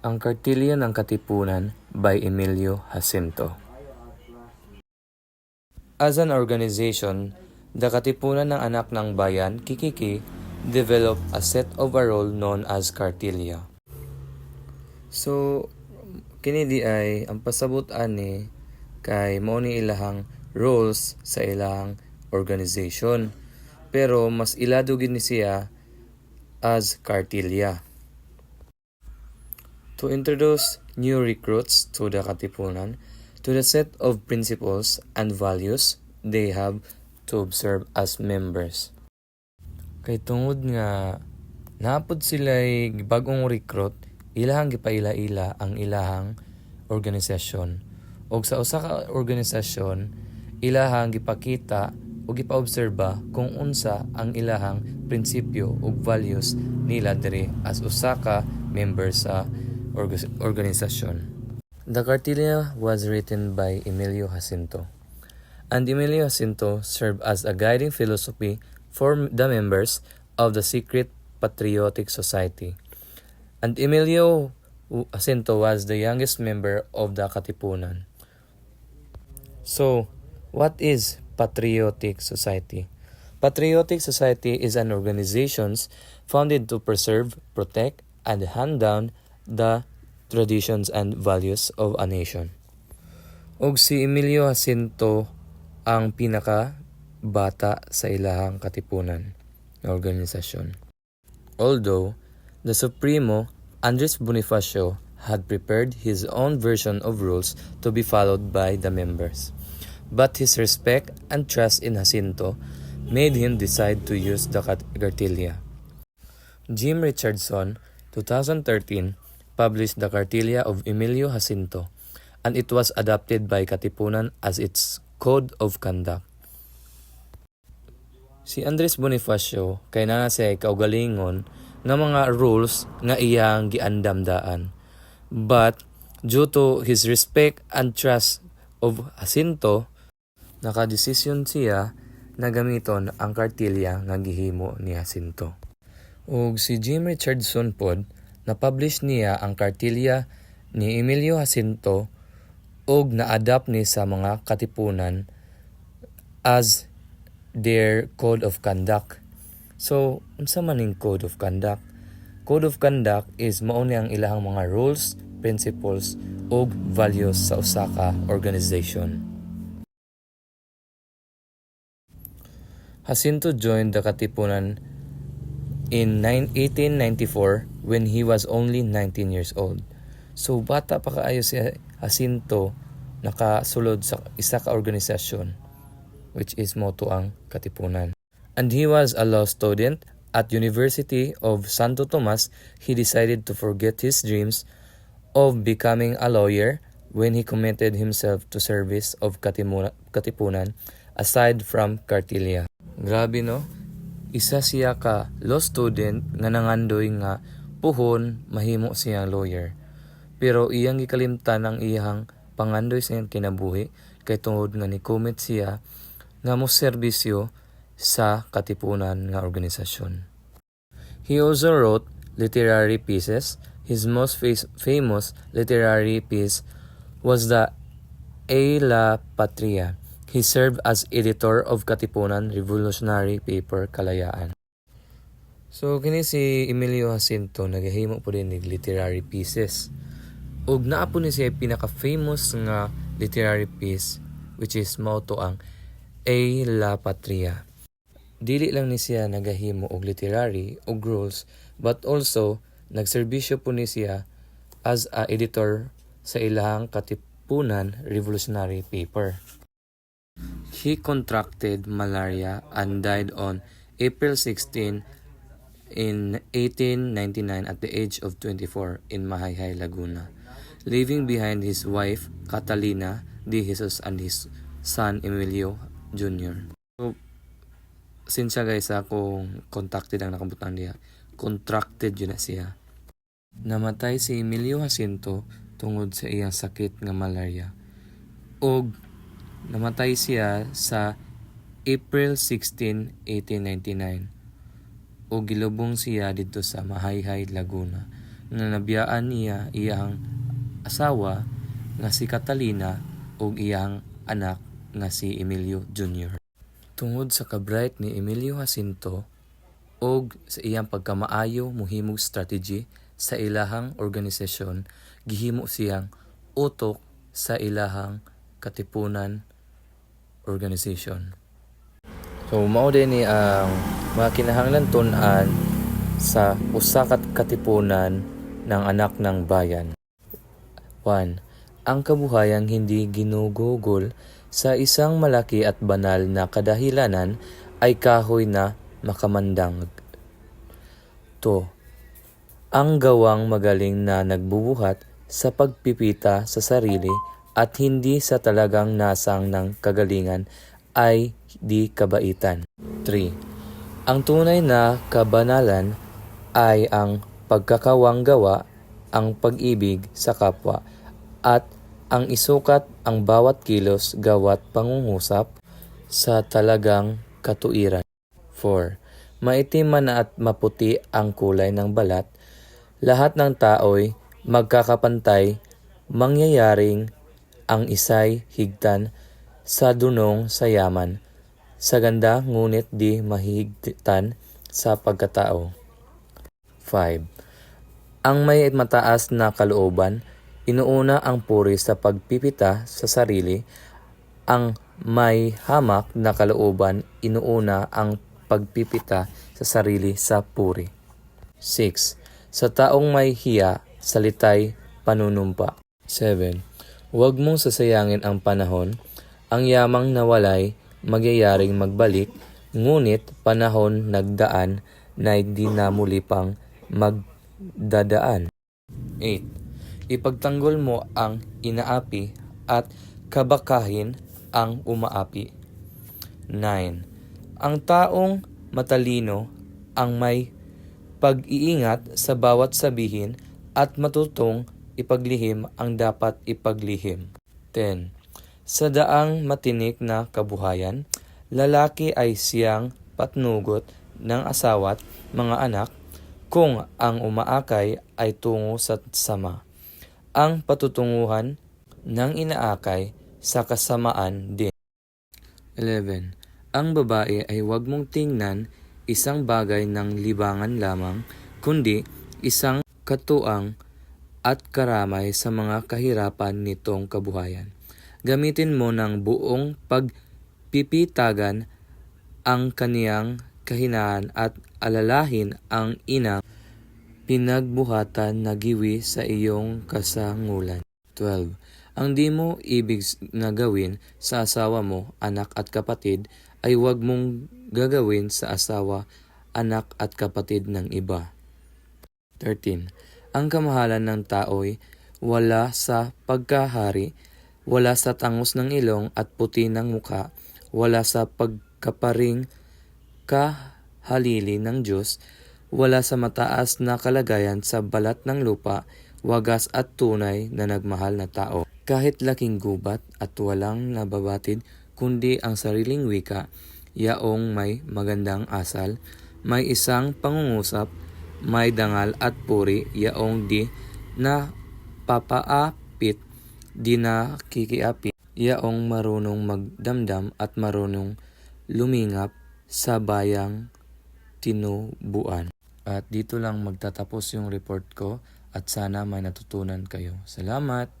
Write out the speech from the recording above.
Ang Kartilya ng Katipunan by Emilio Jacinto As an organization, the Katipunan ng Anak ng Bayan, Kikiki, developed a set of a role known as Kartilya. So, kini di ay ang pasabot ani kay mao ni ilahang roles sa ilahang organization. Pero mas ilado gid ni siya as Kartilya. To introduce new recruits to the Katipunan to the set of principles and values they have to observe as members. Kay tungod nga naapod sila'y bagong recruit, ilahang gipaila-ila ang ilahang organisasyon. Og sa usa ka organisasyon, ilahang gipakita o gipaobserba kung unsa ang ilahang prinsipyo ug values nila diri as usa ka member sa org- organisasyon. The Cartilla was written by Emilio Jacinto. And Emilio Jacinto served as a guiding philosophy for the members of the Secret Patriotic Society. And Emilio Jacinto was the youngest member of the Katipunan. So, what is Patriotic Society? Patriotic Society is an organization founded to preserve, protect, and hand down the traditions and values of a nation. Og si Emilio Jacinto ang pinaka bata sa ilahang katipunan na organisasyon. Although the Supremo Andres Bonifacio had prepared his own version of rules to be followed by the members. But his respect and trust in Jacinto made him decide to use the Cartilla. Jim Richardson, 2013, published the Cartilla of Emilio Jacinto, and it was adopted by Katipunan as its code of conduct. Si Andres Bonifacio kay nana siya kaugalingon nga mga rules nga iyang giandamdaan. But due to his respect and trust of Jacinto, nakadesisyon siya na gamiton ang kartilya nga gihimo ni Jacinto. Ug si Jim Richardson pod na-publish niya ang kartilya ni Emilio Jacinto ug na-adapt ni sa mga katipunan as their code of conduct. So, unsa man ning code of conduct? Code of conduct is mao ni ang ilahang mga rules, principles ug values sa usa ka organization. Jacinto joined the Katipunan in 9 1894 when he was only 19 years old. So bata pa kaayo si Jacinto nakasulod sa isa ka organisasyon which is mo to ang Katipunan. And he was a law student at University of Santo Tomas. He decided to forget his dreams of becoming a lawyer when he committed himself to service of Katimuna- Katipunan aside from Cartilla. Grabe no? Isa siya ka law student nga nangandoy nga puhon mahimo siyang lawyer. Pero iyang gikalimtan ang iyang pangandoy sa iyang kinabuhi kay tungod nga ni commit siya nga mo serbisyo sa katipunan nga organisasyon. He also wrote literary pieces. His most famous literary piece was the A La Patria. He served as editor of Katipunan Revolutionary Paper Kalayaan. So kini si Emilio Jacinto nagahimo po din ng literary pieces. Ug naa po ni siya pinaka-famous nga literary piece which is mao to ang A La Patria. Dili lang ni siya nagahimo og literary og rules but also nagserbisyo po ni siya as a editor sa ilahang Katipunan Revolutionary Paper. He contracted malaria and died on April 16 in 1899 at the age of 24 in Mahayhay, Laguna, leaving behind his wife Catalina de Jesus and his son Emilio Jr. So, sinsya guys akong contacted ang nakabutang niya. Contracted yun na siya. Namatay si Emilio Jacinto tungod sa iyang sakit nga malaria. Og namatay siya sa April 16, 1899 o gilubong siya dito sa Mahayhay, Laguna. nga nabiyaan niya iyang asawa nga si Catalina ug iyang anak nga si Emilio Jr. Tungod sa kabright ni Emilio Jacinto og sa iyang pagkamaayo mohimog strategy sa ilahang organisasyon gihimo siyang utok sa ilahang katipunan organization. So mao din ang mga kinahanglan tun-an sa usa ka katipunan ng anak ng bayan. 1. Ang kabuhayang hindi ginugugol sa isang malaki at banal na kadahilanan ay kahoy na makamandang. 2. Ang gawang magaling na nagbubuhat sa pagpipita sa sarili at hindi sa talagang nasang ng kagalingan ay di kabaitan. 3. Ang tunay na kabanalan ay ang pagkakawang gawa, ang pag-ibig sa kapwa, at ang isukat ang bawat kilos gawat pangungusap sa talagang katuiran. 4. Maitim man at maputi ang kulay ng balat, lahat ng tao'y magkakapantay, mangyayaring ang isay higtan sa dunong sa yaman, sa ganda ngunit di mahigtan sa pagkatao. 5. Ang may mataas na kalooban, inuuna ang puri sa pagpipita sa sarili, ang may hamak na kalooban, inuuna ang pagpipita sa sarili sa puri. 6. Sa taong may hiya, salitay panunumpa. 7. Huwag mong sasayangin ang panahon, ang yamang nawalay, magyayaring magbalik, ngunit panahon nagdaan na di na muli pang magdadaan. 8. Ipagtanggol mo ang inaapi at kabakahin ang umaapi. 9. Ang taong matalino ang may pag-iingat sa bawat sabihin at matutong ipaglihim ang dapat ipaglihim. 10. Sa daang matinik na kabuhayan, lalaki ay siyang patnugot ng asawa't mga anak kung ang umaakay ay tungo sa sama. Ang patutunguhan ng inaakay sa kasamaan din. 11. Ang babae ay huwag mong tingnan isang bagay ng libangan lamang, kundi isang katuang at karamay sa mga kahirapan nitong kabuhayan. Gamitin mo ng buong pagpipitagan ang kaniyang kahinaan at alalahin ang inang pinagbuhatan na giwi sa iyong kasangulan. 12. Ang di mo ibig na gawin sa asawa mo, anak at kapatid ay huwag mong gagawin sa asawa, anak at kapatid ng iba. 13. Ang kamahalan ng tao'y wala sa pagkahari, wala sa tangos ng ilong at puti ng muka, wala sa pagkaparing kahalili ng Diyos, wala sa mataas na kalagayan sa balat ng lupa, wagas at tunay na nagmahal na tao. Kahit laking gubat at walang nababatid, kundi ang sariling wika, yaong may magandang asal, may isang pangungusap, may dangal at puri, yaong di na papaapit, di na kikiapit, yaong marunong magdamdam at marunong lumingap sa bayang tinubuan. At dito lang magtatapos yung report ko at sana may natutunan kayo. Salamat!